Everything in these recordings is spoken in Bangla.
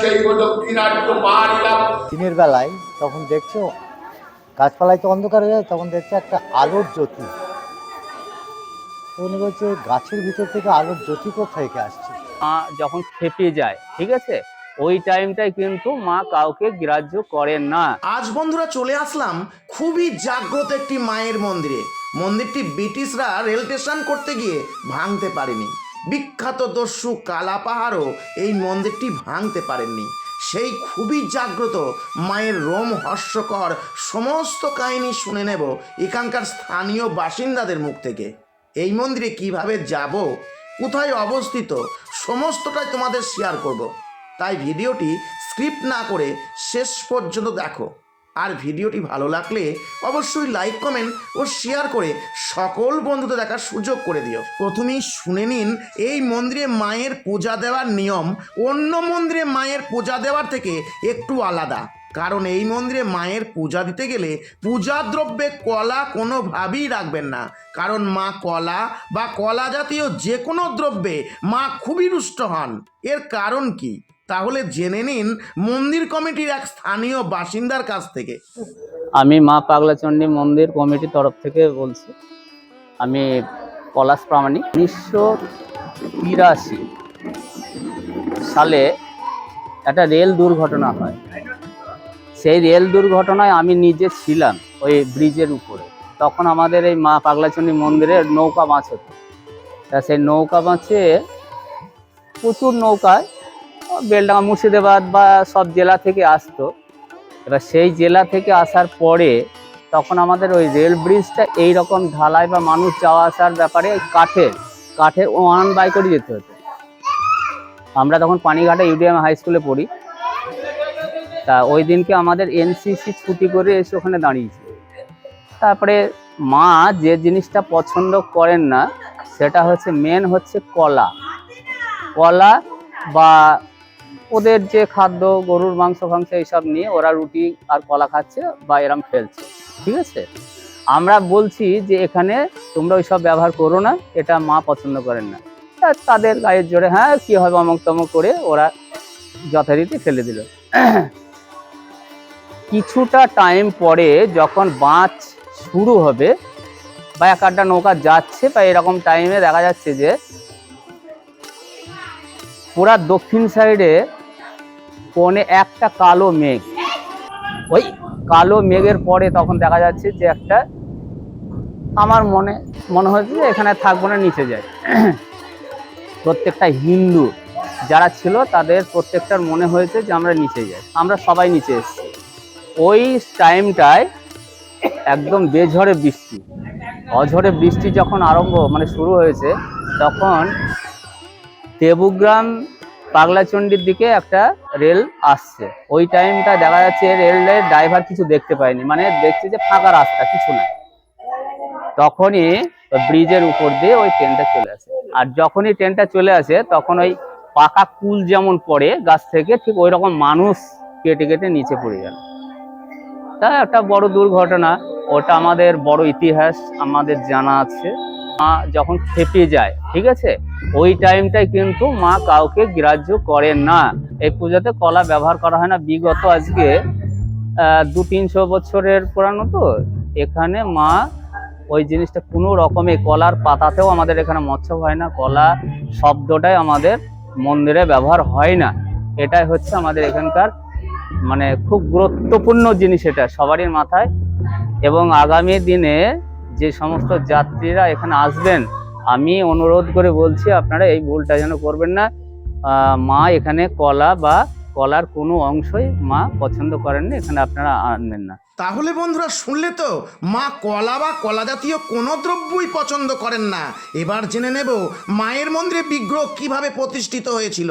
চির গর্ভ দক্ষিণাট্য পারিলাম দিনের বেলায় তখন দেখছ গাছপালায় তো অন্ধকার হয়ে যায় তখন দেখছ একটা আলোর জ্যোতি। তো উনি বলছে গাছের ভিতর থেকে আলোর জ্যোতি কোথায় থেকে আসছে? মা যখন খেপে যায় ঠিক আছে? ওই টাইমটাই কিন্তু মা কাউকে গ্রাহ্য করেন না। আজ বন্ধুরা চলে আসলাম খুবই জাগ্রত একটি মায়ের মন্দিরে। মন্দিরটি ব্রিটিশরা রেল স্টেশন করতে গিয়ে ভাঙতে পারেনি। বিখ্যাত দস্যু কালা পাহাড়ও এই মন্দিরটি ভাঙতে পারেননি। সেই খুবই জাগ্রত মায়ের রোম হর্ষকর সমস্ত কাহিনী শুনে নেব এখানকার স্থানীয় বাসিন্দাদের মুখ থেকে। এই মন্দিরে কীভাবে যাব, কোথায় অবস্থিত, সমস্তটাই তোমাদের শেয়ার করব। তাই ভিডিওটি স্ক্রিপ্ট না করে শেষ পর্যন্ত দেখো। আর ভিডিওটি ভালো লাগলে অবশ্যই লাইক, কমেন্ট ও শেয়ার করে সকল বন্ধুদের দেখার সুযোগ করে দিও। প্রথমেই শুনে নিন, এই মন্দিরে মায়ের পূজা দেওয়ার নিয়ম অন্য মন্দিরে মায়ের পূজা দেওয়ার থেকে একটু আলাদা। কারণ এই মন্দিরে মায়ের পূজা দিতে গেলে পূজা দ্রব্যে কলা কোনোভাবেই রাখবেন না। কারণ মা কলা বা কলা জাতীয় যে কোনো দ্রব্যে মা খুবই রুষ্ট হন। এর কারণ কি? তাহলে জেনে নিন মন্দির কমিটির এক স্থানীয় বাসিন্দার কাছ থেকে। আমি মা পাগলাচণ্ডী মন্দির কমিটির তরফ থেকে বলছি। আমি পলাশ প্রামাণিক। উনিশশো তিরাশি সালে একটা রেল দুর্ঘটনা হয়। সেই রেল দুর্ঘটনায় আমি নিজে ছিলাম ওই ব্রিজের উপরে। তখন আমাদের এই মা পাগলাচণ্ডী মন্দিরে নৌকা মাছ হতো। তা সেই নৌকা মাছে প্রচুর নৌকায় বেলডাঙ্গা, মুর্শিদাবাদ বা সব জেলা থেকে আসতো। এবার সেই জেলা থেকে আসার পরে তখন আমাদের ওই রেল ব্রিজটা এই রকম ঢালাই বা মানুষ যাওয়া আসার ব্যাপারে কাঠের কাঠের ওয়ান বাই করে যেতে হতো। আমরা তখন পানিঘাটে ইউডিএম হাই স্কুলে পড়ি। তা ওই দিনকে আমাদের এনসিসি ছুটি করে এসে ওখানে দাঁড়িয়েছে। তারপরে মা যে জিনিসটা পছন্দ করেন না, সেটা হচ্ছে মেন হচ্ছে কলা। কলা বা ওদের যে খাদ্য, গরুর মাংস, ফাংস এইসব নিয়ে ওরা রুটি আর কলা খাচ্ছে বা এরম ফেলছে, ঠিক আছে? আমরা বলছি যে এখানে তোমরা ওইসব ব্যবহার করো না, এটা মা পছন্দ করেন না। তাদের গায়ের জোরে হ্যাঁ কি হবে অমক তমক করে ওরা যথারীতি ফেলে দিল। কিছুটা টাইম পরে যখন বাঁচ শুরু হবে বা এক আধটা নৌকা যাচ্ছে বা এরকম টাইমে দেখা যাচ্ছে যে পুরা দক্ষিণ সাইডে কোণে একটা কালো মেঘ। ওই কালো মেঘের পরে তখন দেখা যাচ্ছে যে একটা আমার মনে মনে হয়েছে যে এখানে থাকব না, নিচে যায় প্রত্যেকটা হিন্দু যারা ছিল তাদের প্রত্যেকটার মনে হয়েছে যে আমরা নিচে যাই। আমরা সবাই নিচে এসেছি। ওই টাইমটায় একদম বেঝড়ে বৃষ্টি। অঝড়ে বৃষ্টি যখন আরম্ভ মানে শুরু হয়েছে, তখন দেবগ্রাম পাগলাচণ্ডীর দিকে একটা রেল আসছে। ওই টাইমটা দেখা যাচ্ছে রেলের ড্রাইভার কিছু দেখতে পায়নি। মানে দেখছে যে ফাঁকা রাস্তা, কিছু নাই। তখনই ব্রিজের উপর দিয়ে ওই ট্রেনটা চলে আসে। আর যখনই ট্রেনটা চলে আসে, তখন ওই পাকা কুল যেমন পড়ে, গাছ থেকে ঠিক ওই রকম মানুষ কেটে কেটে নিচে পড়ে গেল। তা একটা বড় দুর্ঘটনা। ওটা আমাদের বড় ইতিহাস, আমাদের জানা আছে। মা যখন খেপে যায়, ঠিক আছে? ওই টাইমটাই কিন্তু মা কাউকে গ্রাহ্য করেন না। এই পুজোতে কলা ব্যবহার করা হয় না। বিগত আজকে দু তিনশো বছরের পুরানো তো, এখানে মা ওই জিনিসটা কোনো রকমে কলার পাতাতেও আমাদের এখানে মৎস্য হয় না। কলা শব্দটাই আমাদের মন্দিরে ব্যবহার হয় না। এটাই হচ্ছে আমাদের এখানকার মানে খুব গুরুত্বপূর্ণ জিনিস এটা সবারই মাথায়। এবং আগামী দিনে যে সমস্ত যাত্রীরা এখানে আসবেন, আমি অনুরোধ করে বলছি আপনারা এই ভুলটা যেন করবেন না। মা এখানে কলা বা কলার কোনো অংশই মা পছন্দ করেন না এখানে আপনারা আনবেন না। তাহলে বন্ধুরা শুনলে তো, মা কলা বা কলা জাতীয় কোনো দ্রব্যই পছন্দ করেন না। এবার জেনে নেব, মায়ের মন্দিরে বিগ্রহ কীভাবে প্রতিষ্ঠিত হয়েছিল।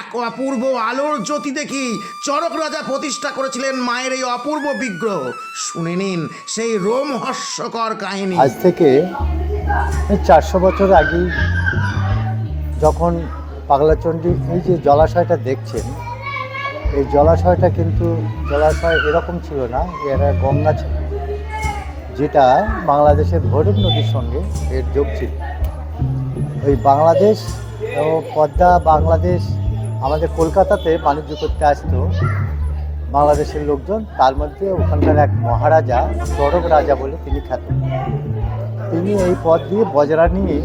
এক অপূর্ব আলোর জ্যোতি দেখি চরক রাজা প্রতিষ্ঠা করেছিলেন মায়ের এই অপূর্ব বিগ্রহ। শুনে নিন সেই রোম হর্ষকর কাহিনী। আজ থেকে চারশো বছর আগেই যখন পাগলাচণ্ডী এই যে জলাশয়টা দেখছেন এই জলাশয়টা কিন্তু জলাশয় এরকম ছিল না, এরা গঙ্গা ছিল, যেটা বাংলাদেশের ভৈরব নদীর সঙ্গে এর যোগ ছিল। ওই বাংলাদেশ ও পদ্মা বাংলাদেশ আমাদের কলকাতাতে বাণিজ্য করতে আসতো বাংলাদেশের লোকজন, তার মধ্যে ওখানকার এক মহারাজা চড়ক রাজা বলে তিনি খ্যাত। তিনি এই পথ দিয়ে বজরা নিয়ে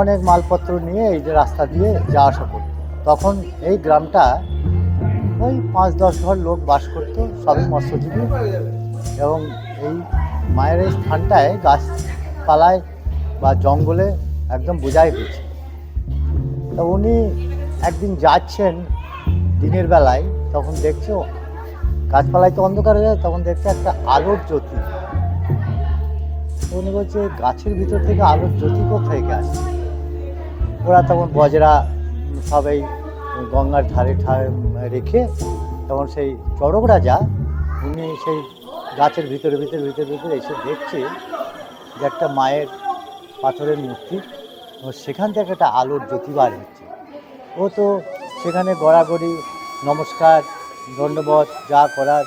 অনেক মালপত্র নিয়ে এই যে রাস্তা দিয়ে যাওয়া আসা করতো। তখন এই গ্রামটা ওই পাঁচ দশ ঘর লোক বাস করতো, সবই মৎস্যজীবী। এবং এই মায়ের এই স্থানটায় গাছপালায় বা জঙ্গলে একদম বোঝাই হয়েছে। তো উনি একদিন যাচ্ছেন দিনের বেলায়, তখন দেখছে গাছপালায় তো অন্ধকার হয়ে যায়, তখন দেখছে একটা আলোর জ্যোতি। উনি বলছে, গাছের ভিতর থেকে আলোর জ্যোতি কোথায় আসে ওরা তখন বজরা, সবাই গঙ্গার ধারে ধারে রেখে তখন সেই চড়ক রাজা, উনি সেই গাছের ভিতরে ভিতরে ভিতরে ভিতরে এসে দেখছে যে একটা মায়ের পাথরের মূর্তি এবং সেখান থেকে একটা আলোর জ্যোতি বার হচ্ছে। ও তো সেখানে গড়াগড়ি, নমস্কার দণ্ডবত যা করার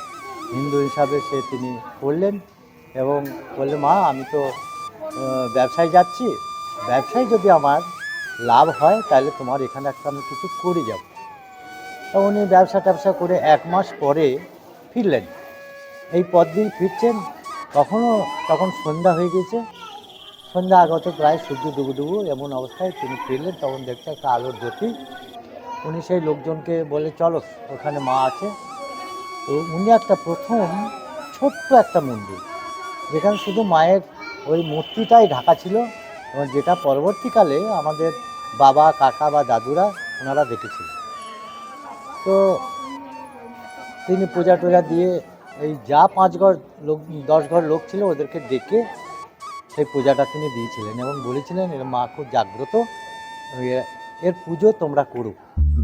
হিন্দু হিসাবে সে তিনি করলেন এবং বললেন, মা, আমি তো ব্যবসায় যাচ্ছি। ব্যবসায় যদি আমার লাভ হয়, তাহলে তোমার এখানে একটা আমি কিছু করে যাব। তা উনি ব্যবসা ট্যাবসা করে এক মাস পরে ফিরলেন। এই পথ দিয়ে ফিরছেন তখনও তখন সন্ধ্যা হয়ে গেছে। সন্ধ্যা আগত প্রায় সূর্য ডুবু ডুবু এমন অবস্থায় তিনি ফিরলেন, তখন দেখছে একটা আলোর জ্যোতি। উনি সেই লোকজনকে বলে, চলো, ওখানে মা আছে। তো উনি একটা প্রথম ছোট্ট একটা মন্দির, যেখানে শুধু মায়ের ওই মূর্তিটাই ঢাকা ছিল এবং যেটা পরবর্তীকালে আমাদের বাবা, কাকা বা দাদুরা ওনারা দেখেছিল তো তিনি পূজা টুজা দিয়ে এই যা পাঁচ ঘর লোক দশ ঘর লোক ছিল ওদেরকে ডেকে সেই পূজাটা তিনি দিয়েছিলেন এবং বলেছিলেন এর মা খুব জাগ্রত এর পুজো তোমরা করো।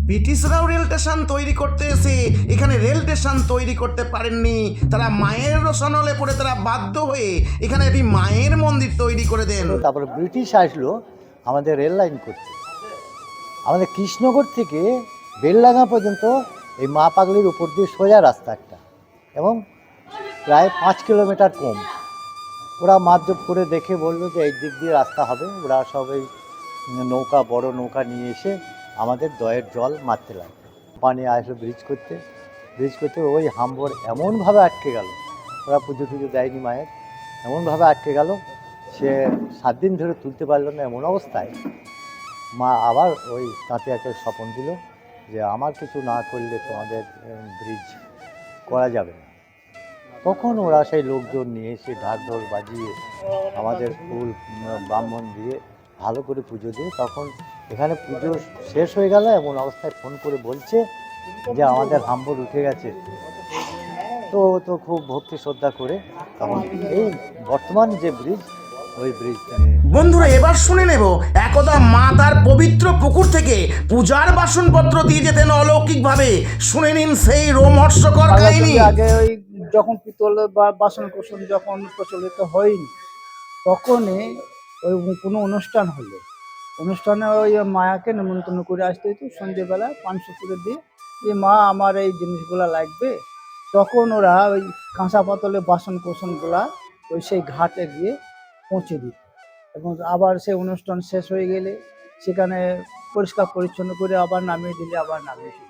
ব্রিটিশরাও রেল স্টেশন তৈরি করতে এসে এখানে রেল স্টেশন তৈরি করতে পারেননি। তারা মায়ের রসনলে পড়ে তারা বাধ্য হয়ে এখানে একটি মায়ের মন্দির তৈরি করে দেন। তারপরে ব্রিটিশ আসলো আমাদের রেল লাইন করতে। আমাদের কৃষ্ণগড় থেকে বেলডাঙ্গা পর্যন্ত এই মা পাগলির উপর দিয়ে সোজা রাস্তা একটা। এবং প্রায় পাঁচ কিলোমিটার কম। ওরা মাপজোপ করে দেখে বলল যে এই দিক দিয়ে রাস্তা হবে। ওরা সবাই নৌকা, বড় নৌকা নিয়ে এসে আমাদের দয়ের জল মারতে লাগল। পানি আসলো ব্রিজ করতে। ব্রিজ করতে ওই হাম্বর এমনভাবে আটকে গেল। ওরা পুজো টুজো দেয়নি মায়ের। এমনভাবে আটকে গেল সে সাত দিন ধরে তুলতে পারল না এমন অবস্থায়। মা আবার ওই তাঁতে একটা স্বপন দিল। যে আমার কিছু না করলে তোমাদের ব্রিজ করা যাবে না। তখন ওরা সেই লোকজন নিয়ে এসে ঢাক ঢোল বাজিয়ে আমাদের ফুল ব্রাহ্মণ দিয়ে ভালো করে পুজো দিয়ে তখন এখানে পুজো শেষ হয়ে গেল এমন অবস্থায় ফোন করে বলছে যে আমাদের হাম্বর উঠে গেছে। তো তো খুব ভক্তি শ্রদ্ধা করে তখন এই বর্তমান যে ব্রিজ ওই ব্রিজ বন্ধুরা এবার শুনে নেব। একদা মা তার পবিত্র পুকুর থেকে পূজার বাসনপত্র দিয়ে যেতেন অলৌকিকভাবে। শুনে নিন সেই রোমহর্ষকর কাহিনী। আগে ওই যখন পিতল বা বাসন কোসন যখন প্রচলিত হয়নি তখনই ওই কোনো অনুষ্ঠান হলে। অনুষ্ঠানে ওই মায়াকে নিমন্ত্রণ করে আসতে হতো সন্ধেবেলা পাঁচশো করে দিয়ে। যে মা আমার এই জিনিসগুলো লাগবে। তখন ওরা ওই কাঁচা পাতলে বাসন কোসনগুলা ওই সেই ঘাটে গিয়ে পৌঁছে দিত। এবং আবার সেই অনুষ্ঠান শেষ হয়ে গেলে সেখানে পরিষ্কার পরিচ্ছন্ন করে আবার নামিয়ে দিলে আবার নামিয়ে দিলে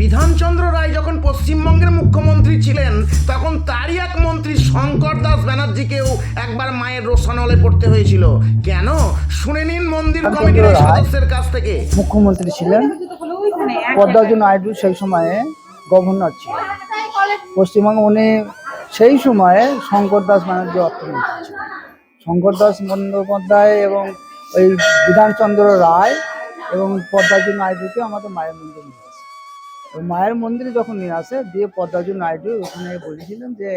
বিধানচন্দ্র রায় যখন পশ্চিমবঙ্গের মুখ্যমন্ত্রী ছিলেন তখন তারই এক মন্ত্রী শঙ্কর দাস ব্যানার্জিকেও একবার মায়ের রোশানলে পড়তে হয়েছিল। কেন? শুনে নিন মন্দির কমিটির সদস্যের কাছ থেকে। মুখ্যমন্ত্রী ছিলেন। পদ্মার্জুন নাইডু সেই সময়ে গভর্নর ছিলেন। পশ্চিমবঙ্গে উনি সেই সময়ে শঙ্কর দাস ব্যানার্জি অর্থমন্ত্রী ছিলেন। শঙ্কর দাস বন্দ্যোপাধ্যায় এবং ওই বিধানচন্দ্র রায় এবং পদ্মার্জুন নাইডুকে আমাদের মায়ের মন্দির নিয়ে আসে। ওই মায়ের মন্দিরে যখন নিয়ে আসে দিয়ে পদ্মার্জুন নাইডু ওখানে বলেছিলেন যে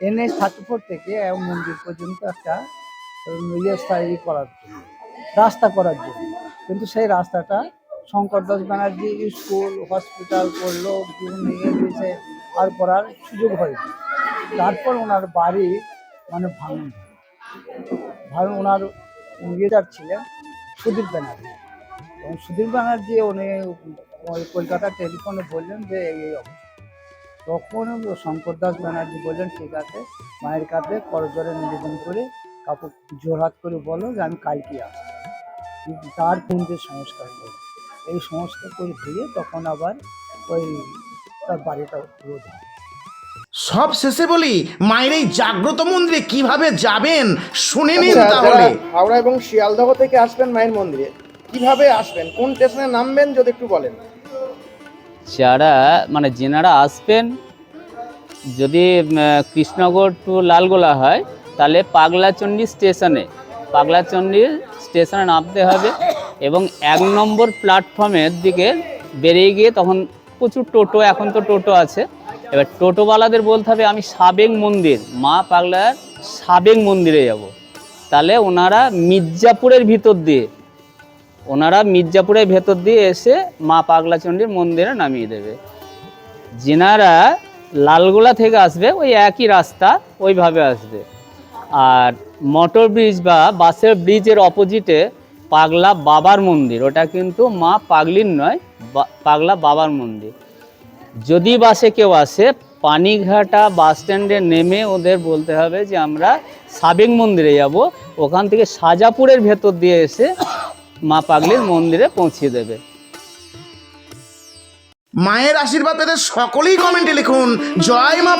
এনএস থার্টি ফোর থেকে মন্দির পর্যন্ত একটা উম, ইয়ে তৈরি করার জন্য রাস্তা করার জন্য। কিন্তু সেই রাস্তাটা শঙ্কর দাস ব্যানার্জি স্কুল হসপিটাল করল নিয়ে দিয়েছে আর করার সুযোগ হয়নি। তারপর ওনার বাড়ি মানে ভাঙন। ভাঙন ওনার ইয়েটার ছিলেন সুদীপ ব্যানার্জি। এবং সুদীপ ব্যানার্জি উনি ওই কলকাতা টেলিফোনে বললেন যে, এই এই তখন শঙ্কর দাস ব্যানার্জি বললেন, ঠিক আছে, মায়ের কাছে করজোরে নিবেদন করে কাপড় জোরহাত করে বলো যে, আমি কালকে কিন্তু তার পুঞ্জের সংস্কার করো এই সংস্কার করে দিয়ে তখন আবার ওই তার বাড়িটা রোদ হয় সব শেষে বলি মায়ের এই জাগ্রত মন্দিরে কীভাবে যাবেন শুনে নিন আচ্ছা, তাহলে। হাওড়া এবং শিয়ালদহ থেকে আসবেন মায়ের মন্দিরে কীভাবে আসবেন কোন স্টেশনে নামবেন যদি একটু বলেন। যারা মানে যেনারা আসবেন যদি উম, কৃষ্ণনগর টু লালগোলা হয় তাহলে পাগলাচণ্ডী স্টেশনে পাগলাচণ্ডী স্টেশনে নামতে হবে এবং এক নম্বর প্ল্যাটফর্মের দিকে বেরিয়ে গিয়ে তখন প্রচুর টোটো এখন তো টোটো আছে এবার টোটোওয়ালাদের বলতে হবে, আমি সাবেক মন্দির, মা পাগলার সাবেক মন্দিরে যাব। তাহলে ওনারা মির্জাপুরের ভিতর দিয়ে, ওনারা মির্জাপুরের ভেতর দিয়ে এসে মা পাগলা পাগলাচণ্ডীর মন্দিরে নামিয়ে দেবে। যেনারা লালগোলা থেকে আসবে, ওই একই রাস্তা, ওইভাবে আসবে। আর মোটর ব্রিজ বা বাসের ব্রিজের অপোজিটে পাগলা বাবার মন্দির, ওটা কিন্তু মা পাগলির নয় পাগলা বাবার মন্দির। যদি বাসে কেউ আসে, পানিঘাটা বাস স্ট্যান্ডে নেমে ওদের বলতে হবে যে, আমরা সাবেক মন্দিরে যাব। ওখান থেকে সাজাপুরের ভেতর দিয়ে এসে মা পাগলির মন্দিরে পৌঁছিয়ে দেবে। মায়ের আশীর্বাদ পেতে সকলেই কমেন্টে লিখুন, জয় মা